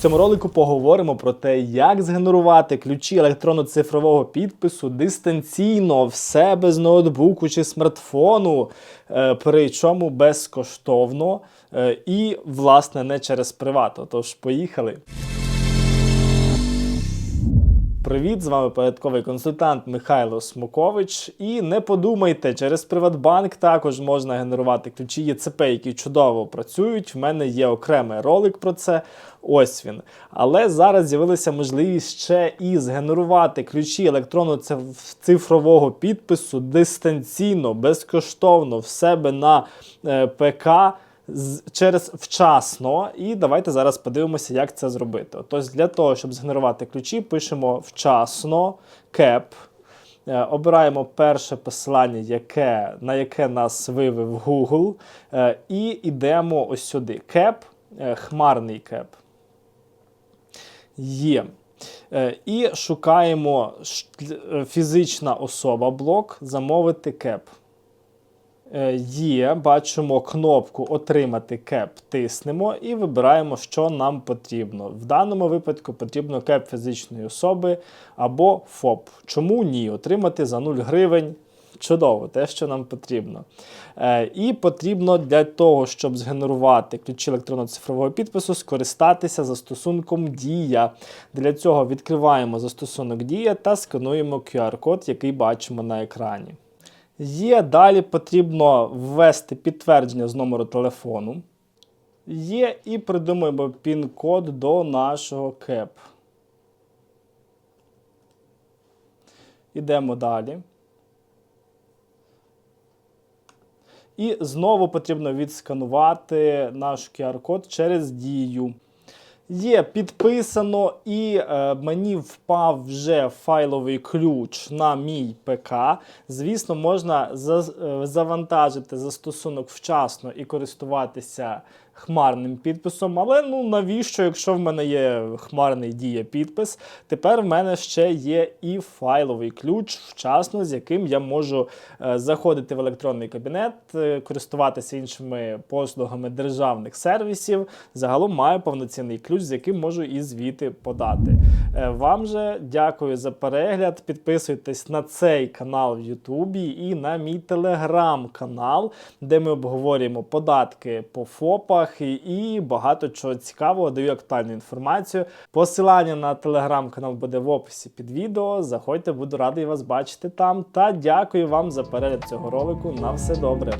цьому ролику поговоримо про те, як згенерувати ключі електронно-цифрового підпису дистанційно в себе з ноутбуку чи смартфону, е, причому безкоштовно е, і, власне, не через привату. Тож, поїхали. Привіт, з вами порядковий консультант Михайло Смокович. І не подумайте, через Приватбанк також можна генерувати ключі ЄЦП, які чудово працюють. В мене є окремий ролик про це. Ось він. Але зараз з'явилася можливість ще і згенерувати ключі електронно цифрового підпису дистанційно, безкоштовно в себе на е, ПК через вчасно. І давайте зараз подивимося, як це зробити. Отож, для того, щоб згенерувати ключі, пишемо вчасно cap. Е, Обираємо перше посилання, яке, на яке нас вивів Google, е, і йдемо ось сюди. Cap, е, хмарний кеп. Є. І шукаємо фізична особа блок, замовити кеп. Е, Є, бачимо кнопку Отримати кеп, тиснемо і вибираємо, що нам потрібно. В даному випадку потрібно кеп фізичної особи або ФОП. Чому ні? Отримати за 0 гривень. Чудово, те, що нам потрібно. Е, і потрібно для того, щоб згенерувати ключі електронно-цифрового підпису, скористатися застосунком Дія. Для цього відкриваємо застосунок Дія та скануємо QR-код, який бачимо на екрані. Є далі потрібно ввести підтвердження з номеру телефону. Є і придумаємо пін-код до нашого КЕП. Ідемо далі. І знову потрібно відсканувати наш QR-код через дію. Є підписано, і е, мені впав вже файловий ключ на мій ПК. Звісно, можна за, е, завантажити застосунок вчасно і користуватися хмарним підписом. Але ну навіщо, якщо в мене є хмарний дія підпис, тепер в мене ще є і файловий ключ вчасно, з яким я можу е, заходити в електронний кабінет, е, користуватися іншими послугами державних сервісів. Загалом маю повноцінний ключ, з яким можу і звіти подати. Е, Вам же дякую за перегляд. Підписуйтесь на цей канал в Ютубі і на мій телеграм-канал, де ми обговорюємо податки по ФОПах і, і багато чого цікавого. Даю актуальну інформацію. Посилання на телеграм-канал буде в описі під відео. Заходьте, буду радий вас бачити там. Та дякую вам за перегляд цього ролику. На все добре.